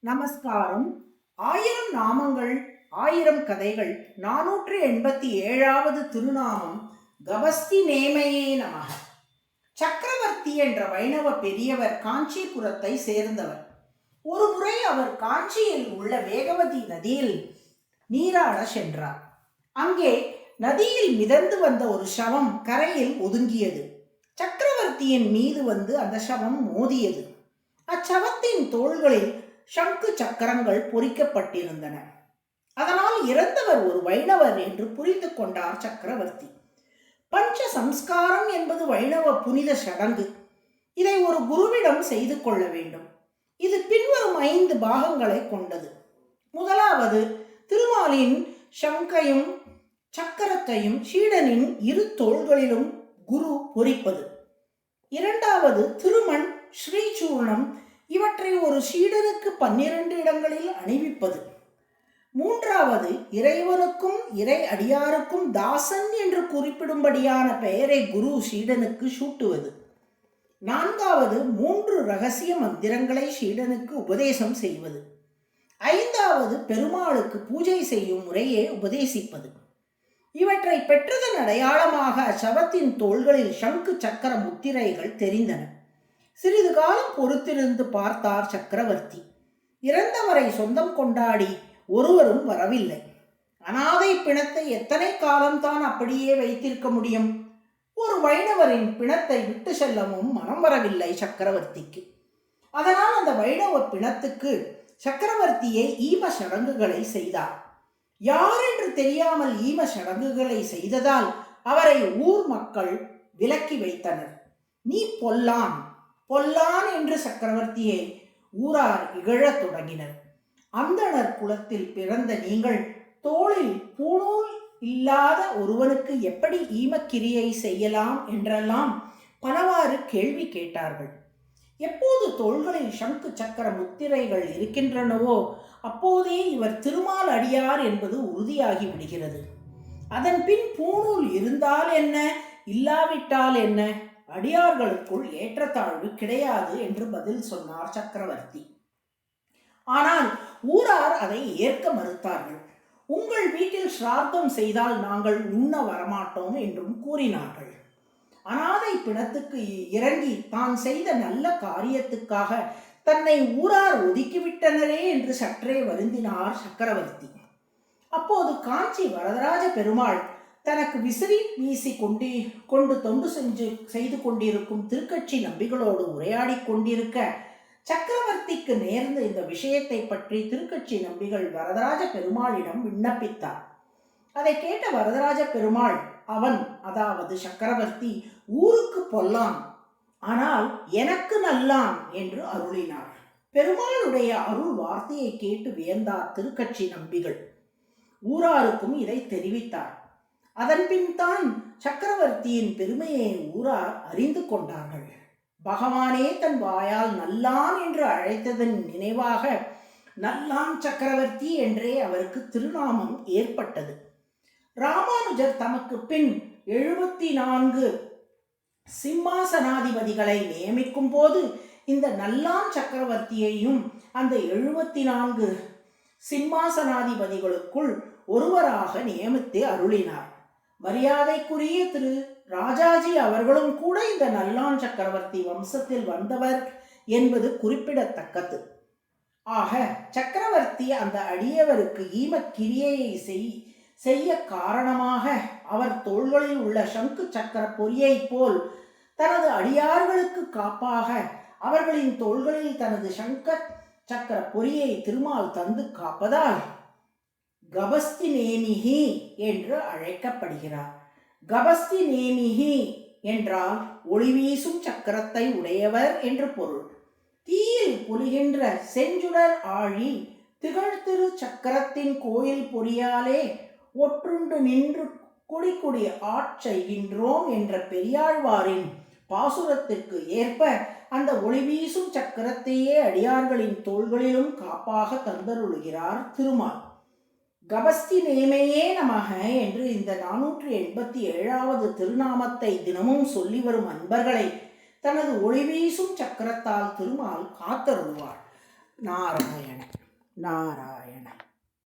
நமஸ்காரம். ஆயிரம் நாமங்கள் ஆயிரம் கதைகள் நானூற்று எண்பத்தி ஏழாவது திருநாமம் கபஸ்தி நேமையே நமக சக்கரவர்த்தி என்ற வைணவ பெரியவர் காஞ்சிபுரத்தை சேர்ந்தவர். ஒரு முறை அவர் காஞ்சியில் உள்ள வேகவதி நதியில் நீராட சென்றார். அங்கே நதியில் மிதந்து வந்த ஒரு சவம் கரையில் ஒதுங்கியது. சக்கரவர்த்தியின் மீது வந்து அந்த சவம் மோதியது. அச்சவத்தின் தோள்களில் சங்கு சக்கரங்கள் பொறிக்கப்பட்டிருந்தன. அதனால் இறந்தவர் ஒரு வைணவர் என்று புரிந்து கொண்டார் சக்கரவர்த்தி. பஞ்ச சம்ஸ்காரம் என்பது வைணவ புனித சடங்கு. இதை ஒரு குருவிடம் செய்து கொள்ள வேண்டும். இது பின்வரும் ஐந்து பாகங்களை கொண்டது. முதலாவது திருமாலின் சங்கையும் சக்கரத்தையும் சீடனின் இரு தோள்களிலும் குரு பொறிப்பது. இரண்டாவது திருமண் ஸ்ரீசூர்ணம் இவற்றை ஒரு சீடனுக்கு பன்னிரண்டு இடங்களில் அணிவிப்பது. மூன்றாவது இறைவனுக்கும் இறை அடியாருக்கும் தாசன் என்று குறிப்பிடும்படியான பெயரை குரு சீடனுக்கு சூட்டுவது. நான்காவது மூன்று ரகசிய மந்திரங்களை சீடனுக்கு உபதேசம் செய்வது. ஐந்தாவது பெருமாளுக்கு பூஜை செய்யும் முறையே உபதேசிப்பது. இவற்றை பெற்றதன் அடையாளமாக அச்சவத்தின் தோள்களில் சங்கு சக்கர முத்திரைகள் தெரிந்தன. சிறிது காலம் பொறுத்திருந்து பார்த்தார் சக்கரவர்த்தி. இறந்தவரை சொந்தம் கொண்டாடி ஒருவரும் வரவில்லை. அனாதை பிணத்தை எத்தனை காலம்தான் அப்படியே வைத்திருக்க முடியும்? ஒரு வைணவரின் பிணத்தை விட்டு செல்லவும் மனம் வரவில்லை சக்கரவர்த்திக்கு. அதனால் அந்த வைணவ பிணத்துக்கு சக்கரவர்த்தியை ஈம சடங்குகளை செய்தார். யார் என்று தெரியாமல் ஈம சடங்குகளை செய்ததால் அவரை ஊர் மக்கள் விலக்கி வைத்தனர். நீ பொல்லான் பொல்லான் என்று சக்கரவர்த்தியை ஊரார் இகழத் தொடங்கினர். அந்தணர் குலத்தில் பிறந்த நீங்கள் தோளில் பூணூல் இல்லாத ஒருவனுக்கு எப்படி ஈமக்கிரியை செய்யலாம் என்றெல்லாம் பலவாறு கேள்வி கேட்டார்கள். எப்போது தோள்களில் சங்கு சக்கர முத்திரைகள் இருக்கின்றனவோ அப்போதே இவர் திருமால் அடியார் என்பது உறுதியாகி விடுகிறது. அதன் பின் பூணூல் இருந்தால் என்ன இல்லாவிட்டால் என்ன? அடியார்களுக்குள் ஏற்றத்தாழ்வு கிடையாது என்று பதில் சொன்னார் சக்கரவர்த்தி. ஆனால் ஊரார் அதை ஏற்க மறுத்தார்கள். உங்கள் வீட்டில் சிரார்த்தம் செய்தால் நாங்கள் உண்ண வரமாட்டோம் என்றும் கூறினார்கள். அனாதை பிணத்துக்கு இறங்கி தான் செய்த நல்ல காரியத்துக்காக தன்னை ஊரார் ஒதுக்கிவிட்டனரே என்று சற்றே வருந்தினார் சக்கரவர்த்தி. அப்போது காஞ்சி வரதராஜ பெருமாள் தனக்கு விசிறி வீசி கொண்டு கொண்டு தொண்டு செஞ்சு செய்து கொண்டிருக்கும் திருக்கட்சி நம்பிகளோடு உரையாடி கொண்டிருக்க சக்கரவர்த்திக்கு நேர்ந்த இந்த விஷயத்தை பற்றி திருக்கட்சி நம்பிகள் வரதராஜ பெருமாளிடம் விண்ணப்பித்தார். அதை கேட்ட வரதராஜ பெருமாள் அவன் அதாவது சக்கரவர்த்தி ஊருக்கு பொல்லான். ஆனால் எனக்கு நல்லான் என்று அருளினார். பெருமாளுடைய அருள் வார்த்தையை கேட்டு வியந்தார் திருக்கட்சி நம்பிகள். ஊராருக்கும் இதை தெரிவித்தார். அதன்பின் தான் சக்கரவர்த்தியின் பெருமையை ஊரார் அறிந்து கொண்டார்கள். பகவானே தன் வாயால் நல்லான் என்று அழைத்ததன் நினைவாக நல்லான் சக்கரவர்த்தி என்றே அவருக்கு திருநாமம் ஏற்பட்டது. ராமானுஜர் தமக்கு பின் எழுபத்தி நான்கு சிம்மாசனாதிபதிகளை நியமிக்கும் போது இந்த நல்லான் சக்கரவர்த்தியையும் அந்த எழுபத்தி நான்கு சிம்மாசனாதிபதிகளுக்குள் ஒருவராக நியமித்து அருளினார். மரியாதைக்குரிய திரு ராஜாஜி அவர்களும் கூட இந்த நல்லான் சக்கரவர்த்தி வம்சத்தில் வந்தவர் என்பது குறிப்பிடத்தக்கது. ஆக சக்கரவர்த்தி அந்த அடியவருக்கு ஈமக்கிரியையை செய் செய்ய காரணமாக அவர் தோள்களில் உள்ள சங்கு சக்கர பொறியை போல் தனது அடியார்களுக்கு காப்பாக அவர்களின் தோள்களில் தனது சங்க சக்கர பொறியை திருமால் தந்து காப்பதால் கபஸ்தி நேமிகி என்று அழைக்கப்படுகிறார். கபஸ்தி நேமிகி என்றால் ஒளிவீசும் சக்கரத்தை உடையவர் என்று பொருள். தீயில் பொலிகின்ற செஞ்சுடர் ஆழி திகழ்திரு சக்கரத்தின் கோயில் பொறியாலே ஒற்றுண்டு நின்று குடி குடி ஆட்செய்கின்றோம் என்ற பெரியாழ்வாரின் பாசுரத்திற்கு ஏற்ப அந்த ஒளிவீசும் சக்கரத்தையே அடியார்களின் தோள்களிலும் காப்பாக தந்தருளுகிறார் திருமால். கபஸ்தி நேமையே நமக என்று இந்த நானூற்றி எண்பத்தி ஏழாவது திருநாமத்தை தினமும் சொல்லி வரும் அன்பர்களை தனது ஒளிவீசும் சக்கரத்தால் திருமால் காத்தருள்வார். நாராயண நாராயண.